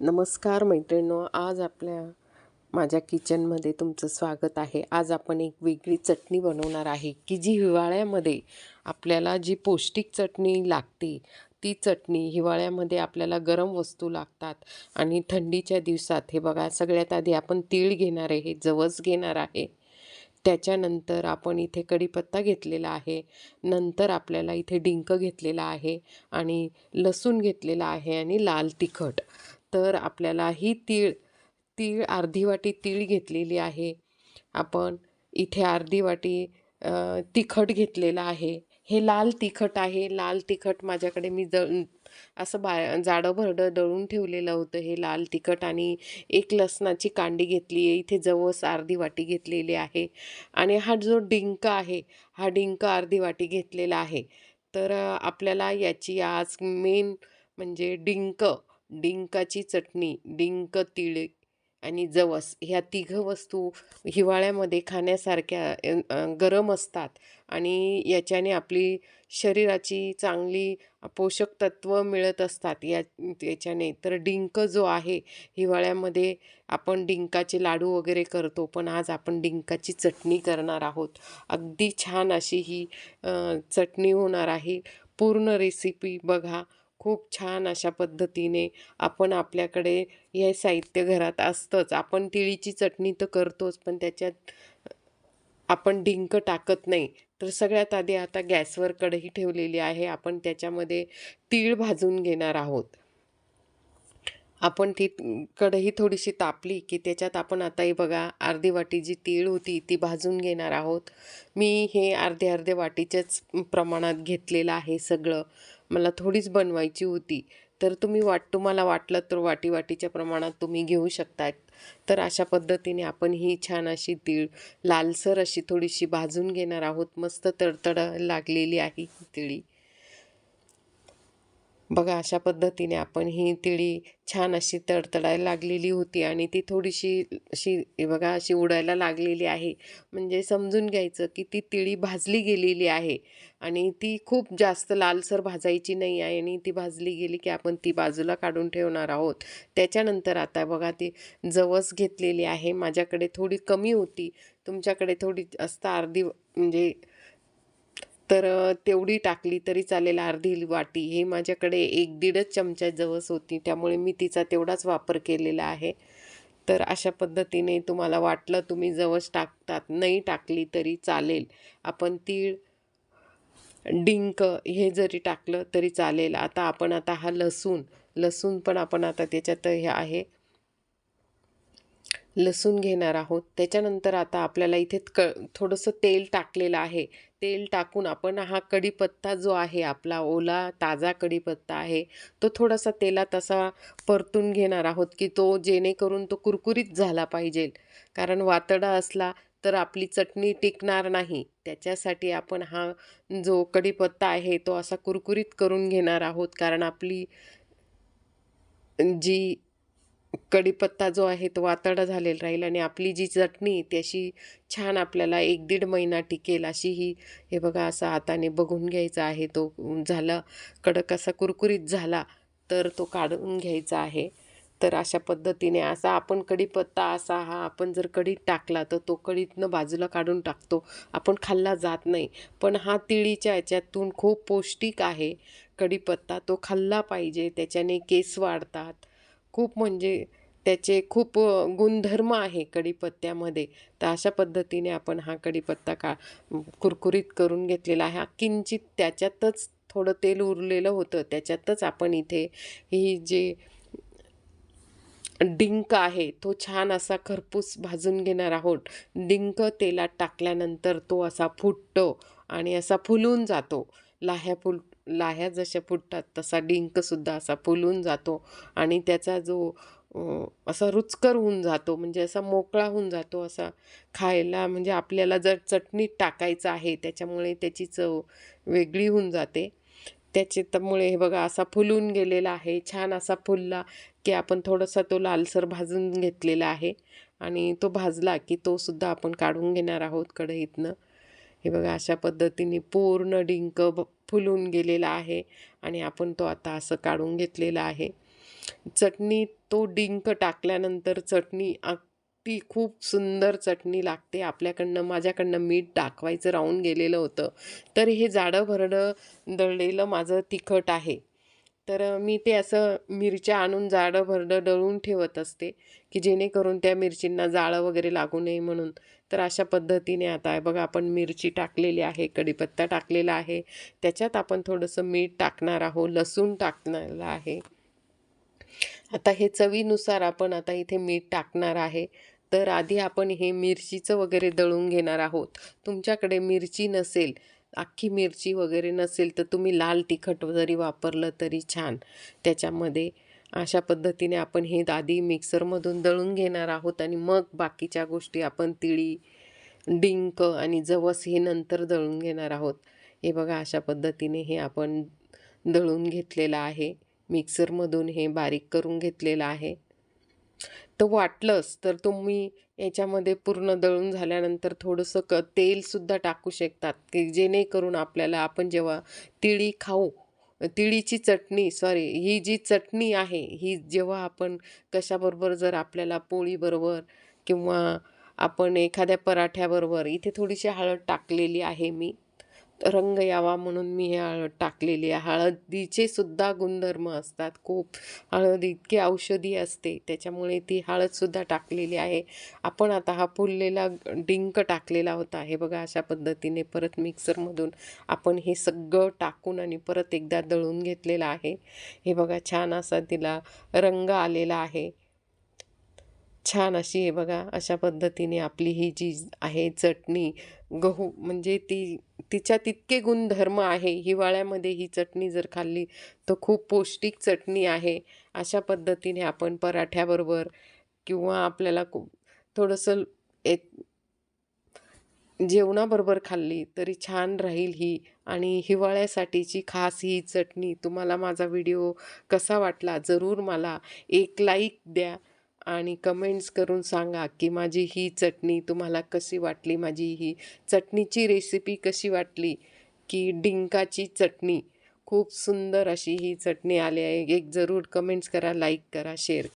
नमस्कार मैत्रिणींनो आज आपल्या माझ्या किचनमध्ये तुमचं स्वागत आहे. आज आपण एक वेगळी चटणी बनवणार आहे की जी हिवाळ्यामध्ये आपल्याला जी पौष्टिक चटणी लागते ती चटणी हिवाळ्यामध्ये आपल्याला गरम वस्तू लागतात आणि थंडीच्या दिवसात हे बघा सगळ्यात आधी आपण तीळ घेणार आहे जवस घेणार आहे. त्याच्यानंतर आपण इथे कढीपत्ता घेतलेला आहे नंतर आपल्याला इथे डिंक घेतलेला आहे आणि लसूण घेतलेला आहे आणि लाल तिखट. तर आपल्याला ही तीळ तीळ अर्धी वाटी तीळ घेतलेली आहे. आपण इथे अर्धी वाटी तिखट घेतलेलं आहे. हे लाल तिखट आहे. लाल तिखट माझ्याकडे मी जळ असं बा जाडं भरडं दळून ठेवलेलं होतं हे लाल तिखट आणि एक लसणाची कांडी घेतली आहे. इथे जवस अर्धी वाटी घेतलेली आहे आणि हा जो डिंक आहे हा डिंक अर्धी वाटी घेतलेला आहे. तर आपल्याला याची आज मेन म्हणजे डिंक डिंकाची चटणी डिंक तिळ आणि जवस ह्या तिघं वस्तू हिवाळ्यामध्ये खाण्यासारख्या गरम असतात आणि याच्याने आपली शरीराची चांगली पोषक तत्व मिळत असतात. या याच्याने. तर डिंक जो आहे हिवाळ्यामध्ये आपण डिंकाचे लाडू वगैरे करतो पण आज आपण डिंकाची चटणी करणार आहोत. अगदी छान अशी ही चटणी होणार आहे. पूर्ण रेसिपी बघा. खूप छान अशा पद्धतीने आपण आपल्याकडे हे साहित्य घरात असतंच. आपण तिळीची चटणी तर करतोच पण त्याच्यात आपण डिंक टाकत नाही. तर सगळ्यात आधी आता गॅसवर कढई ठेवलेली आहे. आपण त्याच्यामध्ये तीळ भाजून घेणार आहोत. आपण ती कढई थोडीशी तापली की त्याच्यात आपण आताही बघा अर्धी वाटी जी तीळ होती ती भाजून घेणार आहोत. मी हे अर्धे अर्धे वाटीच्याच प्रमाणात घेतलेलं आहे सगळं. मला थोडीच बनवायची होती. तर तुम्ही वाट तुम्हाला वाटलं तर वाटी वाटीच्या प्रमाणात तुम्ही घेऊ शकता तर अशा पद्धतीने आपण ही छान अशी तीळ लालसर अशी थोडीशी भाजून घेणार आहोत. मस्त तडतड लागलेली आहे ही तिळी. बघा अशा पद्धतीने आपण ही तिळी छान अशी तडतडायला लागलेली होती आणि ती थोडीशी अशी बघा अशी उडायला लागलेली आहे. म्हणजे समजून घ्यायचं की ती तिळी भाजली गेलेली आहे आणि ती खूप जास्त लालसर भाजायची नाही आहे आणि ती भाजली गेली की आपण ती बाजूला काढून ठेवणार आहोत. त्याच्यानंतर आता बघा ती जवस घेतलेली आहे. माझ्याकडे थोडी कमी होती. तुमच्याकडे थोडी जास्त अर्धी म्हणजे तर तेवढी टाकली तरी चालेल अर्धी वाटी. हे माझ्याकडे एक दीडच चमचा जवस होती त्यामुळे मी तिचा तेवढाच वापर केलेला आहे. तर अशा पद्धतीने तुम्हाला वाटलं तुम्ही जवस टाकतात नाही टाकली तरी चालेल. आपण तीळ डिंक हे जरी टाकलं तरी चालेल. आता आपण आता हा लसूण लसूण पण आपण आता त्याच्यात हे आहे. लसूण घेणार आहोत. त्याच्यानंतर आता आपल्याला इथे क थोडंसं तेल टाकलेलं आहे. तेल टाकून आपण हा कढीपत्ता जो आहे आपला ओला ताजा कढीपत्ता आहे तो थोडासा तेलात असा परतून घेणार आहोत की तो जेणेकरून तो कुरकुरीत झाला पाहिजे. कारण वातडा असला तर आपली चटणी टिकणार नाही. त्याच्यासाठी आपण हा जो कढीपत्ता आहे तो असा कुरकुरीत करून घेणार आहोत. कारण आपली जी कढीपत्ता जो आहे तो वातडा झालेला राहील आणि आपली जी चटणी त्याशी छान आपल्याला एक दीड महिना टिकेल अशी ही हे बघा असा हाताने बघून घ्यायचा आहे. तो झाला कडक असा कुरकुरीत झाला तर तो काढून घ्यायचा आहे. तर अशा पद्धतीने असा आपण कढीपत्ता असा हा आपण जर कढीत टाकला तर तो कढीतनं बाजूला काढून टाकतो. आपण खाल्ला जात नाही पण हा तिळीच्या याच्यातून खूप पौष्टिक आहे कढीपत्ता. तो खाल्ला पाहिजे त्याच्याने केस वाढतात खूप म्हणजे त्याचे खूप गुणधर्म आहे कढीपत्त्यामध्ये तर अशा पद्धतीने आपण हा कढीपत्ता का कुरकुरीत करून घेतलेला आहे. हा किंचित त्याच्यातच थोडं तेल उरलेलं होतं. त्याच्यातच आपण इथे ही जे डिंक आहे तो छान असा खरपूस भाजून घेणार आहोत. डिंक तेलात टाकल्यानंतर तो असा फुटतो आणि असा फुलून जातो. लाह्या फुल लाह्या जशा फुटतात तसा डिंकसुद्धा असा फुलून जातो आणि त्याचा जो असा रुचकर होऊन जातो म्हणजे असा मोकळा होऊन जातो असा खायला म्हणजे आपल्याला जर चटणीत टाकायचं आहे त्याच्यामुळे त्याची चव वेगळी होऊन जाते. त्याच्यामुळे हे बघा असा फुलून गेलेला आहे छान असा फुलला की आपण थोडासा तो लालसर भाजून घेतलेला आहे आणि तो भाजला की तो सुद्धा आपण काढून घेणार आहोत कढईतनं. हे बघा अशा पद्धतीने पूर्ण डिंक फुलून गेलेला आहे आणि आपण तो आता असं काढून घेतलेला आहे. चटणी तो डिंक टाकल्यानंतर चटणी अगदी खूप सुंदर चटणी लागते. आपल्याकडनं माझ्याकडनं मीठ टाकवायचं राहून गेलेलं होतं. तर हे जाडं भरडं दळलेलं माझं तिखट आहे. तर मी ते असं मिरच्या आणून जाडं भरडं दळून ठेवत असते की जेणेकरून त्या मिरचींना जाळं वगैरे लागू नये म्हणून. तर अशा पद्धतीने आता आहे बघा आपण मिरची टाकलेली आहे कढीपत्ता टाकलेला आहे. त्याच्यात आपण थोडंसं मीठ टाकणार आहोत लसूण टाकणार आहे. आता हे चवीनुसार आपण आता इथे मीठ टाकणार आहे. तर आधी आपण हे मिरचीचं वगैरे दळून घेणार आहोत. तुमच्याकडे मिरची नसेल अख्खी मिरची वगैरे नसेल तर तुम्ही लाल तिखट जरी वापरलं तरी छान. त्याच्यामध्ये अशा पद्धतीने आपण हे आधी मिक्सरमधून दळून घेणार आहोत आणि मग बाकीच्या गोष्टी आपण तिळी डिंक आणि जवस हे नंतर दळून घेणार आहोत. हे बघा अशा पद्धतीने हे आपण दळून घेतलेलं आहे. मिक्सरमधून हे बारीक करून घेतलेलं आहे. तर वाटलंच तर तुम्ही याच्यामध्ये पूर्ण दळून झाल्यानंतर थोडंसं क तेलसुद्धा टाकू शकतात. की जेणेकरून आपल्याला आपण जेव्हा तिळी खाऊ तिळीची चटणी सॉरी ही जी चटणी आहे ही जेव्हा आपण कशाबरोबर जर आपल्याला पोळीबरोबर किंवा आपण एखाद्या पराठ्याबरोबर इथे थोडीशी हळद टाकलेली आहे मी. रंग यावा म्हणून मी हे हळद टाकलेली आहे. हळदीचे सुद्धा गुणधर्म असतात खूप. हळद इतकी औषधी असते त्याच्यामुळे ती हळदसुद्धा टाकलेली आहे. आपण आता हा फुललेला डिंक टाकलेला होता हे बघा अशा पद्धतीने परत मिक्सरमधून आपण हे सगळं टाकून आणि परत एकदा दळून घेतलेलं आहे. हे बघा छान असा तिला रंग आलेला आहे. छान अशी हे बघा अशा पद्धतीने आपली ही जी आहे चटणी गहू म्हणजे ती तिच्या तितके गुणधर्म आहे. हिवाळ्यामध्ये ही चटणी जर खाल्ली तर खूप पौष्टिक चटणी आहे. अशा पद्धतीने आपण पराठ्याबरोबर किंवा आपल्याला खूप थोडंसं एक जेवणाबरोबर खाल्ली तरी छान राहील ही. आणि हिवाळ्यासाठीची खास ही चटणी तुम्हाला माझा व्हिडिओ कसा वाटला जरूर मला एक लाईक द्या. आणि कमेंट्स करून सांगा की माझी ही चटणी तुम्हाला कशी वाटली? माझी ही चटणीची रेसिपी कशी वाटली? की डिंकाची चटणी. खूप सुंदर अशी ही चटणी आली आहे. एक जरूर कमेंट्स करा लाईक करा शेअर